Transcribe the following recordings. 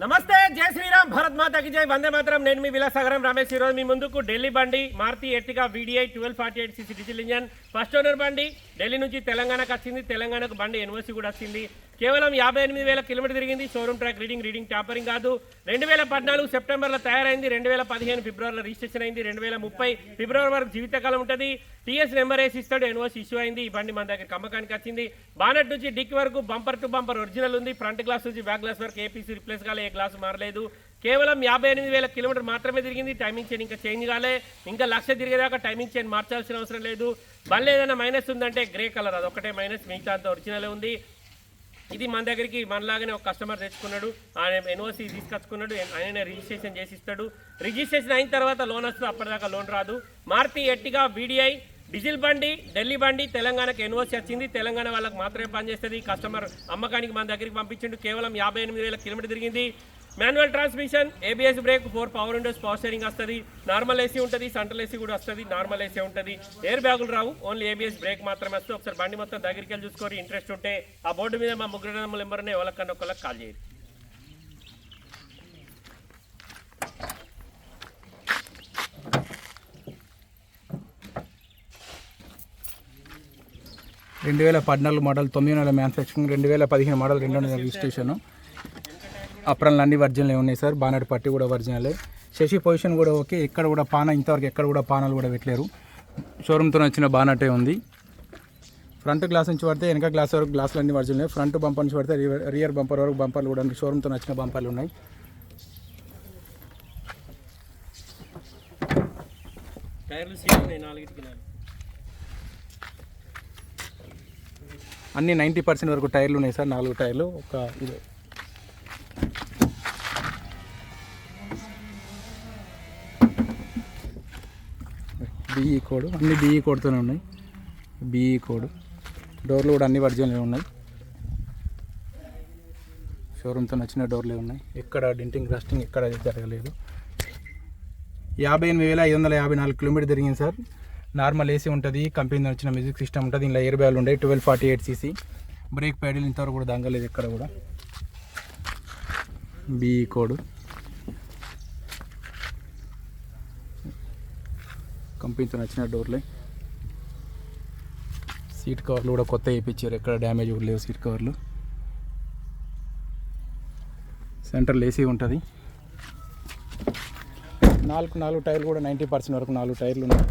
నమస్తే జై శ్రీరామ్ భరత్ మాతకి జై. వందే మాత్రం. నేను మీ విలాసగరం రమేష్. ఈరోజు మీ ముందుకు ఢిల్లీ బండి Maruti Ertiga VDI twelve forty eight CC diesel engine first owner బండి. ఢిల్లీ నుంచి తెలంగాణకు వచ్చింది తెలంగాణకు బండి ఎన్ఓసి కూడా వచ్చింది. కేవలం యాభై ఎనిమిది వేల కిలోమీటర్ తిరిగింది showroom track reading reading tampering కాదు. రెండు వేల పద్నాలుగు సెప్టెంబర్లో తయారైంది రెండు వేల పదిహేను ఫిబ్రవరిలో రిజిస్ట్రేషన్ అయింది రెండు వేల ముప్పై ఫిబ్రవరి వరకు జీవితకాలం ఉంటుంది. టీఎస్ నెంబర్ వేసి ఇస్తాడు ఎన్ఓసి ఇష్యూ అయింది ఈ బండి మన దగ్గర కమ్మకానికి వచ్చింది. బానట్ నుంచి డిక్ వరకు బంపర్ టు బంపర్ ఒరిజినల్ ఉంది. ఫ్రంట్ గ్లాస్ నుంచి బ్యాక్ గ్లాస్ వరకు ఏపీసీ రిప్లేస్ కాలే ఏ గ్లాస్ మారలేదు. కేవలం యాభై ఎనిమిది వేల కిలోమీటర్ మాత్రమే తిరిగింది. టైమింగ్ చైన్ ఇంకా చేంజ్ కాలే. ఇంకా లక్ష తిరిగేదాకా టైమింగ్ చైన్ మార్చాల్సిన అవసరం లేదు. మళ్ళీ ఏదైనా మైనస్ ఉందంటే గ్రే కలర్ అది ఒకటే మైనస్. మిగతా అంతా ఒరిజినల్ ఉంది. ఇది మన దగ్గరికి మనలాగానే ఒక కస్టమర్ తెచ్చుకున్నాడు. ఆయన ఎన్ఓసి తీసుకొచ్చుకున్నాడు. ఆయన రిజిస్ట్రేషన్ చేసి ఇస్తాడు రిజిస్ట్రేషన్ అయిన తర్వాత లోన్ వస్తుంది. అప్పటిదాకా లోన్ రాదు. మారుతి ఎట్టిగా బీడీఐ డీజిల్ బండి ఢిల్లీ బండి తెలంగాణకి ఎన్ఓసి వచ్చింది. తెలంగాణ వాళ్ళకి మాత్రమే పనిచేస్తుంది. కస్టమర్ అమ్మకానికి మన దగ్గరికి పంపించిండు. కేవలం యాభై ఎనిమిది వేల కిలోమీటర్ తిరిగింది. Manual transmission ABS brake four power windows power steering వస్తుంది. నార్మల్ ఏసీ ఉంటుంది సెంట్రల్ ఏసీ కూడా వస్తుంది నార్మల్ ఏసీ ఉంటుంది. ఎయిర్ బ్యాగులు రావు ఓన్లీ ఏబిఎస్ బ్రేక్ మాత్రమే వస్తుంది. ఒకసారి బండి మొత్తం దగ్గరికి వెళ్ళి చూసుకొని ఇంట్రెస్ట్ ఉంటే ఆ బోర్డు మీద మా ముగ్గురు నెంబర్ ఉన్నాయి ఎవరికన్నా ఒకళ్ళకి కాల్ చేయండి. రెండు వేల పద్నాలుగు మోడల్ తొమ్మిది నెలల మ్యానుఫ్యాక్చరింగ్ రెండు వేల పదిహేను మోడల్ రెండు నెలల రిజిస్ట్రేషన్. అప్రాన్లు అన్ని ఒరిజినలే ఉన్నాయి సార్. బానట్ పట్టి కూడా ఒరిజినలే శశి పొజిషన్ కూడా ఓకే. ఎక్కడ కూడా పాన ఇంతవరకు ఎక్కడ కూడా పానాలు కూడా పెట్టలేరు. షోరూమ్తో వచ్చిన బానటే ఉంది. ఫ్రంట్ గ్లాస్ నుంచి పడితే వెనక గ్లాస్ వరకు గ్లాసులు అన్ని ఒరిజినల్ ఫ్రంట్ బంపర్ నుంచి పడితే రియర్- రియర్ బంపర్ వరకు బంపర్లు కూడా షోరూమ్తో వచ్చిన బంపర్లు ఉన్నాయి. అన్ని నైంటీ పర్సెంట్ వరకు టైర్లు ఉన్నాయి సార్. నాలుగు టైర్లు. ఒక ఇది. బిఈ కోడ్ అన్ని బీఈ కోడ్తోనే ఉన్నాయి. బిఈ కోడ్ డోర్లు కూడా అన్ని వర్జన్లే ఉన్నాయి. షోరూమ్తో నచ్చిన డోర్లే ఉన్నాయి. ఎక్కడ డెంటింగ్ రస్టింగ్ ఎక్కడ జరగలేదు. యాభై ఎనిమిది వేల ఐదు వందల యాభై నాలుగు కిలోమీటర్ తిరిగింది సార్. నార్మల్ ఏసీ ఉంటుంది కంపెనీ వచ్చిన మ్యూజిక్ సిస్టమ్ ఉంటుంది ఇందులో ఎయిర్ బ్యాగులు ఉంటాయి twelve forty eight CC brake pedal ఇంతవరకు కూడా దంగలేదు ఎక్కడ కూడా. బీఈ కోడ్ కంపెనీతో నచ్చిన డోర్లే. సీట్ కవర్లు కూడా కొత్త వేయించారు. ఎక్కడ డ్యామేజ్ కూడా లేవు సీట్ కవర్లు. సెంటర్ ఏసీ ఉంటుంది. నాలుగు నాలుగు టైర్లు కూడా నైంటీ పర్సెంట్ వరకు నాలుగు టైర్లు ఉన్నాయి.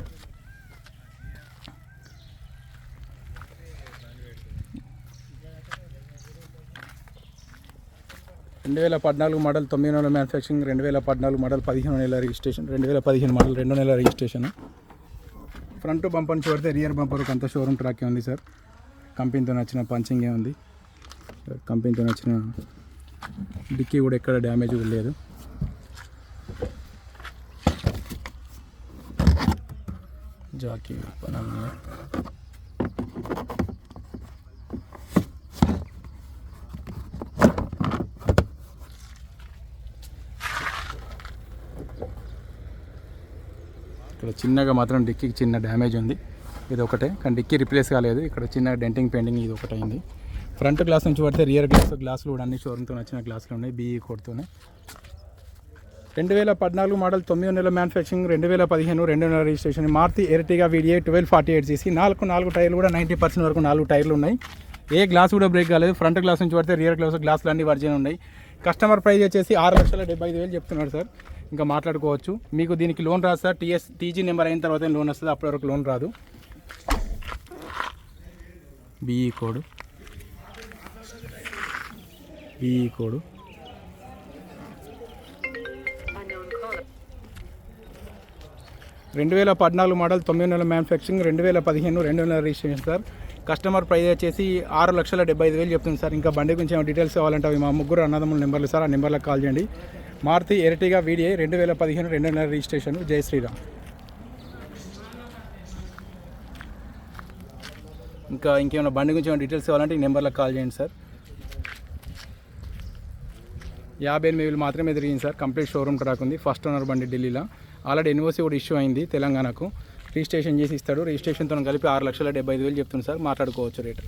రెండు వేల పద్నాలుగు మోడల్ తొమ్మిది నెలల మ్యానుఫ్యాక్చరింగ్ రెండు వేల పద్నాలుగు మోడల్ పదిహేను నెలల రిజిస్ట్రేషన్ రెండు వేల పదిహేను మోడల్ రెండు నెలల రిజిస్ట్రేషన్. ఫ్రంట్ బంపర్ నుంచి పడితే రియర్ బంపర్ అంత షోరూమ్ ట్రాకే ఉంది సార్. కంపెనీతో నచ్చిన పంచింగే ఉంది. కంపెనీతో నచ్చిన డిక్కీ కూడా ఎక్కడ డ్యామేజ్ కూడా లేదు. జాకీ పనాలు ఇక్కడ చిన్నగా మాత్రం డిక్కీకి చిన్న డ్యామేజ్ ఉంది. ఇది ఒకటే. కానీ డిక్కీ రిప్లేస్ కాలేదు. ఇక్కడ చిన్న డెంటింగ్ పెయింటింగ్ ఇది ఒకటే అయింది. ఫ్రంట్ గ్లాస్ నుంచి పడితే రియర్ గ్లాస్ గ్లాసులు కూడా అన్ని షోరూమ్తో వచ్చిన గ్లాసులు ఉన్నాయి. బీఈ కోడ్తోనే. రెండు వేల పద్నాలుగు మోడల్ తొమ్మిది నెలల మ్యానుఫ్యాక్చరింగ్ రెండు వేల పదిహేను రెండు నెలల registration. Maruti Ertiga VDI twelve forty eight CC. నాలుగు నాలుగు టైర్లు కూడా నైంటీ పర్సెంట్ వరకు నాలుగు టైర్లు ఉన్నాయి. ఏ గ్లాస్ కూడా బ్రేక్ కాలేదు. ఫ్రంట్ గ్లాస్ నుంచి పడితే రియర్ గ్లాస్ గ్లాసులు అన్ని వర్జిన్ ఉన్నాయి. కస్టమర్ ప్రైస్ వచ్చేసి ఆరు లక్షల డెబ్బై ఐదు వేలు చెప్తున్నాడు సార్. ఇంకా మాట్లాడుకోవచ్చు. మీకు దీనికి లోన్ రాదు సార్. టీఎస్ టీజీ నెంబర్ అయిన తర్వాత లోన్ వస్తుంది. అప్పటి వరకు లోన్ రాదు. బిఈ కోడ్ బిఈ కోడ్ రెండు వేల పద్నాలుగు మోడల్ తొమ్మిది నెలల మ్యానుఫ్యాక్చరింగ్ రెండు వేల పదిహేను రెండు నెలల రిజిస్ట్రేషన్ సార్. కస్టమర్ ప్రైస్ వచ్చేసి ఆరు లక్షల డెబ్బై ఐదు వేలు చెప్తుంది సార్. ఇంకా బండి గురించి ఏమైనా డీటెయిల్స్ కావాలంటే అవి మా ముగ్గురు అన్నదమ్ముల నెంబర్లు సార్. ఆ నెంబర్లకు కాల్ చేయండి. మారుతి ఎరటిగా వీడిఐ రెండు వేల పదిహేను రెండు నెలల రిజిస్ట్రేషన్. జై శ్రీరామ్. ఇంకా ఇంకేమైనా బండి గురించి ఏమైనా డీటెయిల్స్ కావాలంటే ఈ నెంబర్లకు కాల్ చేయండి సార్. యాభై ఎనిమిది వేలు మాత్రమే తిరిగింది సార్. కంప్లీట్ షోరూమ్ ట్రాక్ ఉంది. ఫస్ట్ ఓనర్ బండి ఢిల్లీలో. ఆల్రెడీ ఎన్ఓసి కూడా ఇష్యూ అయింది తెలంగాణకు. రిజిస్ట్రేషన్ చేసి ఇస్తాడు. రిజిస్ట్రేషన్తో కలిపి ఆరు లక్షల డెబ్బై ఐదు వేలు చెప్తుంది సార్. మాట్లాడుకోవచ్చు రేట్.